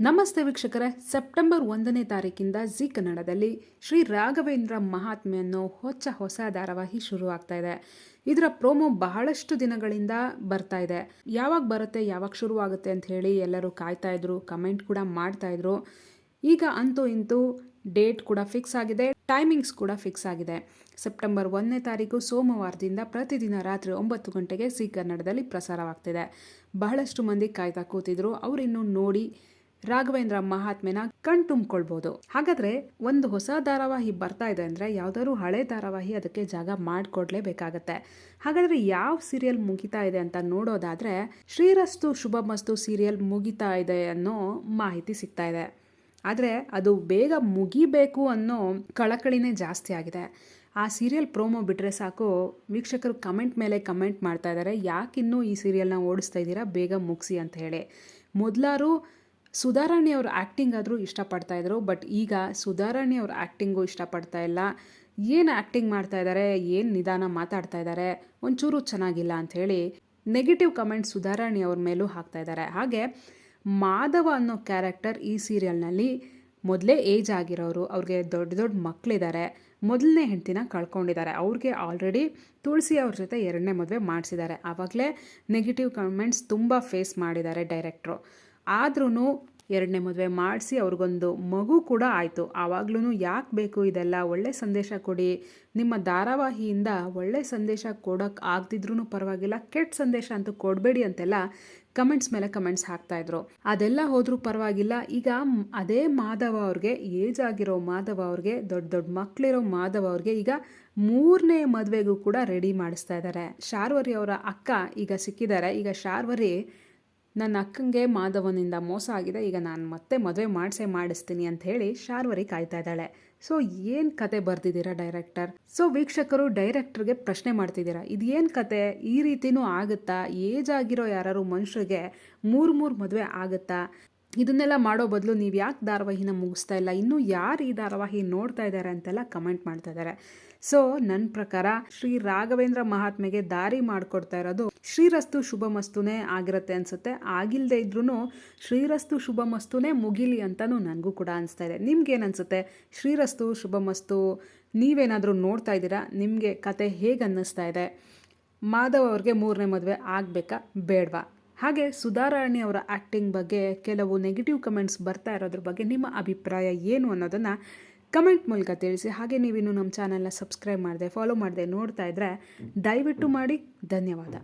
ನಮಸ್ತೆ ವೀಕ್ಷಕರೇ. ಸೆಪ್ಟೆಂಬರ್ ಒಂದನೇ ತಾರೀಕಿಂದ ಜಿ ಕನ್ನಡದಲ್ಲಿ ಶ್ರೀ ರಾಘವೇಂದ್ರ ಮಹಾತ್ಮೆ ಅನ್ನೋ ಹೊಚ್ಚ ಹೊಸ ಧಾರಾವಾಹಿ ಶುರು ಆಗ್ತಾ ಇದೆ. ಇದರ ಪ್ರೋಮೋ ಬಹಳಷ್ಟು ದಿನಗಳಿಂದ ಬರ್ತಾ ಇದೆ. ಯಾವಾಗ ಬರುತ್ತೆ, ಯಾವಾಗ ಶುರು ಆಗುತ್ತೆ ಅಂತ ಹೇಳಿ ಎಲ್ಲರೂ ಕಾಯ್ತಾ ಇದ್ರು, ಕಮೆಂಟ್ ಕೂಡ ಮಾಡ್ತಾ ಇದ್ರು. ಈಗ ಅಂತೂ ಇಂತೂ ಡೇಟ್ ಕೂಡ ಫಿಕ್ಸ್ ಆಗಿದೆ, ಟೈಮಿಂಗ್ಸ್ ಕೂಡ ಫಿಕ್ಸ್ ಆಗಿದೆ. ಸೆಪ್ಟೆಂಬರ್ ಒಂದನೇ ತಾರೀಕು ಸೋಮವಾರದಿಂದ ಪ್ರತಿದಿನ ರಾತ್ರಿ ಒಂಬತ್ತು ಗಂಟೆಗೆ ಸಿ ಕನ್ನಡದಲ್ಲಿ ಪ್ರಸಾರವಾಗ್ತಿದೆ. ಬಹಳಷ್ಟು ಮಂದಿ ಕಾಯ್ತಾ ಕೂತಿದ್ರು. ಅವರಿನ್ನು ನೋಡಿ ರಾಘವೇಂದ್ರ ಮಹಾತ್ಮೆನ ಕಣ್ ತುಂಬಿಕೊಳ್ಬಹುದು ಹಾಗಾದ್ರೆ ಒಂದು ಹೊಸ ಧಾರಾವಾಹಿ ಬರ್ತಾ ಇದೆ ಅಂದ್ರೆ ಯಾವ್ದಾದ್ರು ಹಳೆ ಧಾರಾವಾಹಿ ಅದಕ್ಕೆ ಜಾಗ ಮಾಡಿಕೊಡ್ಲೇಬೇಕಾಗತ್ತೆ. ಹಾಗಾದ್ರೆ ಯಾವ ಸೀರಿಯಲ್ ಮುಗಿತಾ ಇದೆ ಅಂತ ನೋಡೋದಾದ್ರೆ ಶ್ರೀರಸ್ತು ಶುಭಮಸ್ತು ಸೀರಿಯಲ್ ಮುಗಿತಾ ಇದೆ ಅನ್ನೋ ಮಾಹಿತಿ ಸಿಗ್ತಾ ಇದೆ. ಆದರೆ ಅದು ಬೇಗ ಮುಗಿಬೇಕು ಅನ್ನೋ ಕಳಕಳಿನೇ ಜಾಸ್ತಿ ಆಗಿದೆ. ಆ ಸೀರಿಯಲ್ ಪ್ರೋಮೋ ಬಿಟ್ಟರೆ ಸಾಕು, ವೀಕ್ಷಕರು ಕಮೆಂಟ್ ಮೇಲೆ ಕಮೆಂಟ್ ಮಾಡ್ತಾ ಇದ್ದಾರೆ ಯಾಕಿನ್ನೂ ಈ ಸೀರಿಯಲ್ನ ಓಡಿಸ್ತಾ ಇದ್ದೀರಾ, ಬೇಗ ಮುಗಿಸಿ ಅಂತ ಹೇಳಿ. ಮೊದಲಾರು ಸುಧಾರಾಣಿ ಅವ್ರ ಆ್ಯಕ್ಟಿಂಗ್ ಆದರೂ ಇಷ್ಟಪಡ್ತಾ ಇದ್ರು ಬಟ್ ಈಗ ಸುಧಾರಾಣಿ ಅವ್ರ ಆ್ಯಕ್ಟಿಂಗು ಇಷ್ಟಪಡ್ತಾ ಇಲ್ಲ. ಏನು ಆ್ಯಕ್ಟಿಂಗ್ ಮಾಡ್ತಾ ಇದ್ದಾರೆ ಏನು ನಿಧಾನ ಮಾತಾಡ್ತಾ ಇದ್ದಾರೆ ಒಂಚೂರು ಚೆನ್ನಾಗಿಲ್ಲ ಅಂಥೇಳಿ ನೆಗೆಟಿವ್ ಕಮೆಂಟ್ ಸುಧಾರಾಣಿ ಅವ್ರ ಮೇಲೂ ಹಾಕ್ತಾ ಇದ್ದಾರೆ ಹಾಗೆ ಮಾಧವ ಅನ್ನೋ ಕ್ಯಾರೆಕ್ಟರ್ ಈ ಸೀರಿಯಲ್ನಲ್ಲಿ ಮೊದಲೇ ಏಜ್ ಆಗಿರೋರು, ಅವ್ರಿಗೆ ದೊಡ್ಡ ದೊಡ್ಡ ಮಕ್ಕಳಿದ್ದಾರೆ ಮೊದಲನೇ ಹೆಂಡತಿನ ಕಳ್ಕೊಂಡಿದ್ದಾರೆ ಅವ್ರಿಗೆ ಆಲ್ರೆಡಿ ತುಳಸಿ ಅವ್ರ ಜೊತೆ ಎರಡನೇ ಮದುವೆ ಮಾಡಿಸಿದ್ದಾರೆ ಆವಾಗಲೇ ನೆಗೆಟಿವ್ ಕಮೆಂಟ್ಸ್ ತುಂಬ ಫೇಸ್ ಮಾಡಿದ್ದಾರೆ ಡೈರೆಕ್ಟ್ರು ಆದ್ರೂ ಎರಡನೇ ಮದುವೆ ಮಾಡಿಸಿ ಅವ್ರಿಗೊಂದು ಮಗು ಕೂಡ ಆಯಿತು. ಆವಾಗ್ಲೂ ಯಾಕೆ ಬೇಕು ಇದೆಲ್ಲ? ಒಳ್ಳೆ ಸಂದೇಶ ಕೊಡಿ. ನಿಮ್ಮ ಧಾರಾವಾಹಿಯಿಂದ ಒಳ್ಳೆ ಸಂದೇಶ ಕೊಡೋಕೆ ಆಗದಿದ್ರೂ ಪರವಾಗಿಲ್ಲ. ಕೆಟ್ಟ ಸಂದೇಶ ಅಂತೂ ಕೊಡಬೇಡಿ ಅಂತೆಲ್ಲ ಕಮೆಂಟ್ಸ್ ಮೇಲೆ ಕಮೆಂಟ್ಸ್ ಹಾಕ್ತಾಯಿದ್ರು ಅದೆಲ್ಲ ಹೋದರೂ ಪರವಾಗಿಲ್ಲ. ಈಗ ಅದೇ ಮಾಧವ ಅವ್ರಿಗೆ, ಏಜ್ ಆಗಿರೋ ಮಾಧವ ಅವ್ರಿಗೆ, ದೊಡ್ಡ ದೊಡ್ಡ ಮಕ್ಕಳಿರೋ ಮಾಧವ ಅವ್ರಿಗೆ ಈಗ ಮೂರನೇ ಮದುವೆಗೂ ಕೂಡ ರೆಡಿ ಮಾಡಿಸ್ತಾ ಇದ್ದಾರೆ ಶಾರ್ವರಿ ಅವರ ಅಕ್ಕ ಈಗ ಸಿಕ್ಕಿದ್ದಾರೆ ಈಗ ಶಾರ್ವರಿ ನನ್ನ ಅಕ್ಕಂಗೆ ಮಾಧವನಿಂದ ಮೋಸ ಆಗಿದೆ. ಈಗ ನಾನು ಮತ್ತೆ ಮದುವೆ ಮಾಡಿಸೇ ಮಾಡಿಸ್ತೀನಿ ಅಂತ ಹೇಳಿ ಶಾರ್ವರಿ ಕಾಯ್ತಾ ಇದ್ದಾಳೆ. ಸೊ ಏನು ಕತೆ ಬರ್ದಿದ್ದೀರಾ ಡೈರೆಕ್ಟರ್ ಸೊ ವೀಕ್ಷಕರು ಡೈರೆಕ್ಟರ್ಗೆ ಪ್ರಶ್ನೆ ಮಾಡ್ತಿದ್ದೀರಾ. ಇದು ಏನು ಕತೆ? ಈ ರೀತಿನೂ ಆಗುತ್ತಾ? ಏಜ್ ಆಗಿರೋ ಯಾರು ಮನುಷ್ಯರಿಗೆ ಮೂರು ಮೂರು ಮದುವೆ ಆಗುತ್ತಾ? ಇದನ್ನೆಲ್ಲ ಮಾಡೋ ಬದಲು ನೀವು ಯಾಕೆ ಧಾರಾವಾಹಿನ ಮುಗಿಸ್ತಾ ಇಲ್ಲ? ಇನ್ನೂ ಯಾರು ಈ ಧಾರಾವಾಹಿ ನೋಡ್ತಾ ಇದ್ದಾರೆ ಅಂತೆಲ್ಲ ಕಮೆಂಟ್ ಮಾಡ್ತಾ ಇದ್ದಾರೆ ಸೊ ನನ್ನ ಪ್ರಕಾರ ಶ್ರೀ ರಾಘವೇಂದ್ರ ಮಹಾತ್ಮೆಗೆ ದಾರಿ ಮಾಡಿಕೊಡ್ತಾ ಇರೋದು ಶ್ರೀರಸ್ತು ಶುಭ ಮಸ್ತುನೇ ಆಗಿರುತ್ತೆ ಅನಿಸುತ್ತೆ. ಆಗಿಲ್ಲದೆ ಇದ್ರೂ ಶ್ರೀರಸ್ತು ಶುಭ ಮಸ್ತುನೇ ಮುಗಿಲಿ ಅಂತಲೂ ನನಗೂ ಕೂಡ ಅನಿಸ್ತಾ ಇದೆ. ನಿಮ್ಗೇನು ಅನಿಸುತ್ತೆ? ಶ್ರೀರಸ್ತು ಶುಭ ಮಸ್ತು ನೀವೇನಾದರೂ ನೋಡ್ತಾ ಇದ್ದೀರಾ? ನಿಮಗೆ ಕತೆ ಹೇಗೆ ಅನ್ನಿಸ್ತಾ ಇದೆ? ಮಾಧವ್ ಅವ್ರಿಗೆ ಮೂರನೇ ಮದುವೆ ಆಗಬೇಕಾ? ಬೇಡವಾ? ಹಾಗೆ ಸುಧಾರಾಣಿ ಅವರ ಆ್ಯಕ್ಟಿಂಗ್ ಬಗ್ಗೆ ಕೆಲವು ನೆಗೆಟಿವ್ ಕಮೆಂಟ್ಸ್ ಬರ್ತಾ ಇರೋದ್ರ ಬಗ್ಗೆ ನಿಮ್ಮ ಅಭಿಪ್ರಾಯ ಏನು ಅನ್ನೋದನ್ನು ಕಮೆಂಟ್ ಮೂಲಕ ತಿಳಿಸಿ. ಹಾಗೆ ನೀವಿನ್ನು ನಮ್ಮ ಚಾನಲ್ನ ಸಬ್ಸ್ಕ್ರೈಬ್ ಮಾಡಿದೆ ಫಾಲೋ ಮಾಡಿದೆ ನೋಡ್ತಾ ಇದ್ದರೆ ದಯವಿಟ್ಟು ಮಾಡಿ. ಧನ್ಯವಾದ.